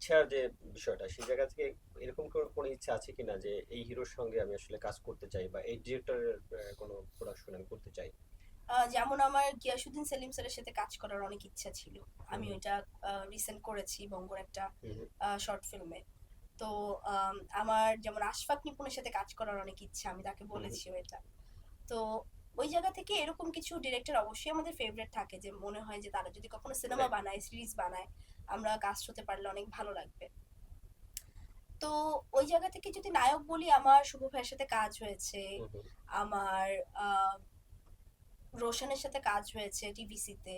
ইচ্ছার যে বিষয়টা সেই জায়গা থেকে এরকম কোনো ইচ্ছা আছে কিনা যে এই হিরোর সঙ্গে আমি আসলে কাজ করতে চাই বা এই ডিরেক্টরের কোনো প্রোডাকশন আমি করতে চাই? যেমন আমার গিয়াসুদ্দিন সেলিম স্যারের সাথে কাজ করার অনেক ইচ্ছা ছিল। আমি ওইটা রিসেন্ট করেছি বঙ্গর একটা। শর্ট ফিল্মে তো আমার যেমন আশফাক নিপুণের সাথে কাজ করার অনেক ইচ্ছা আমি তাকে বলেছি এটা। তো ওই জায়গা থেকে এরকম কিছু ডিরেক্টর অবশ্যই আমাদের ফেভারিট থাকে যে মনে হয় যে তারা যদি কখনো সিনেমা বানায় সিরিজ বানায় আমরা কাস্ট হতে পারলে অনেক ভালো লাগবে। তো ওই জায়গা থেকে যদি নায়ক বলি আমার শুভ ভাইয়ের সাথে কাজ হয়েছে। আমার রোশনের সাথে কাজ হয়েছে টিভিসিতে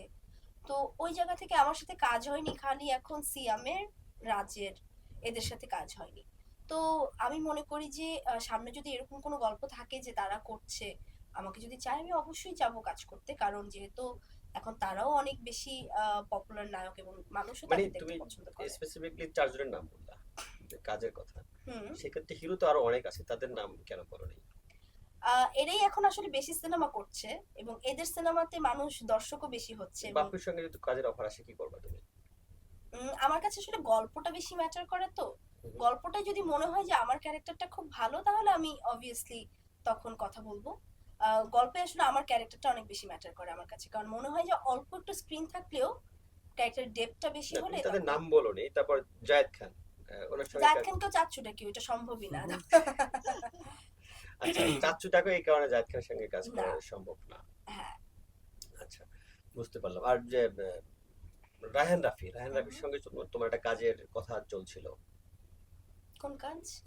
তো। ওই জায়গা থেকে আমার সাথে কাজ হয়নি খালি এখন সিয়ামের রাজের এদের সাথে কাজ হয়নি। তো আমি মনে করি যে সামনে যদি এরকম কোনো গল্প থাকে যে তারা করছে আমাকে যদি চায় আমি অবশ্যই যাব কাজ করতে কারণ যেহেতু এখন তারাও অনেক বেশি পপুলার নায়ক এবং মানুষও মানে তাদের তুমি দেখতে পছন্দ করে। স্পেসিফিকলি চারজনের নাম বললা কাজের কথা। সেক্ষেত্রে হিরো তো আরও অনেক আছে তাদের নাম কেন বলো নেই? এরাই এখন আসলে বেশি সিনেমা করছে এবং এদের সিনেমাতে মানুষ দর্শকও বেশি হচ্ছে বাপুর সঙ্গে যদি কাজের অফার আসে কি করবা তুমি? আমার কাছে আসলে গল্পটা বেশি ম্যাটার করে তো। গল্পটা যদি মনে হয় যে আমার ক্যারেক্টারটা খুব ভালো তাহলে আমি অবভিয়াসলি তখন কথা বলব। গল্পে আসলে আমার ক্যারেক্টারটা অনেক বেশি ম্যাটার করে আমার কাছে। কারণ মনে হয় যে অল্প একটু স্ক্রিন থাকলেও ক্যারেক্টার ডেপটা বেশি হলে তাদের নাম বলো নি তারপর জায়েদ খান। জায়দ কাজ- খানকেও চাচ্ছুটা কি ওটা সম্ভবই না। আচ্ছা চাচ্চুটাকে এই কারণে জায়েদ খানের সঙ্গে কাজ। করা সম্ভব না। হ্যাঁ। আচ্ছা বুঝতে পারলাম। আর যে আহ, রায়হান রাফি রায়হান রাফির সঙ্গে তো- তোমার একটা কাজের কথা চলছিল। কোন কাজ?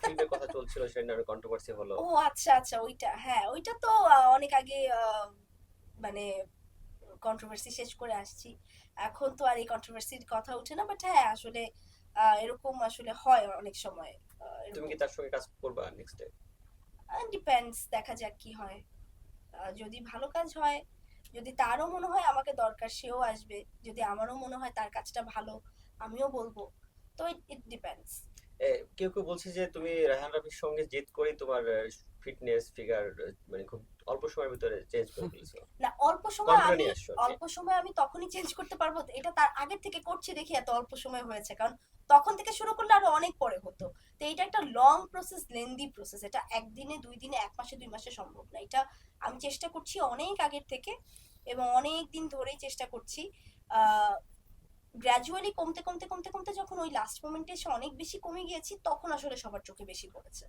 ফিল্মের কথা চলছিল সেটা কন্ট্রোভার্সি হলো। ও আচ্ছা আচ্ছা ওইটা হ্যাঁ ওইটা তো অনেক আগে মানে কন্ট্রোভার্সি শেষ করে আসছি। এখন তো আর এই কন্ট্রোভার্সির কথা ওঠে না বাট হ্যাঁ আসলে এরকম আসলে হয় অনেক সময় তুমি কি তার সঙ্গে কাজ করবা নেক্সট ডে ডিপেন্ডস দেখা যাক কি হয়। যদি ভালো কাজ হয় যদি তারও মনে হয় আমাকে দরকার সেও আসবে। যদি আমারও মনে হয় তার কাজটা ভালো আমিও বলব। তো ইট ডিপেন্ডস কেউ কেউ বলছে যে তুমি রায়হান রাফির সঙ্গে জেদ করে তোমার ফিটনেস ফিগার মানে খুব অল্প সময়ের ভিতরে চেঞ্জ করে ফেলেছো না অল্প সময় আমি। অল্প সময় আমি তখনই চেঞ্জ করতে পারব এটা তার আগের থেকে করছি দেখি এত অল্প সময় হয়েছে কারণ তখন থেকে শুরু করলে আরও অনেক পরে হতো তো এটা একটা লং প্রসেস লেন্দি প্রসেস এটা একদিনে দুই দিনে এক মাসে দুই মাসে সম্ভব না এটা আমি চেষ্টা করছি অনেক আগের থেকে এবং অনেক দিন ধরেই চেষ্টা করছি গ্র্যাজুয়ালি কমতে কমতে কমতে কমতে যখন ওই লাস্ট মোমেন্টে এসে অনেক বেশি কমে গিয়েছি, তখন আসলে সবার চোখে বেশি পড়েছে।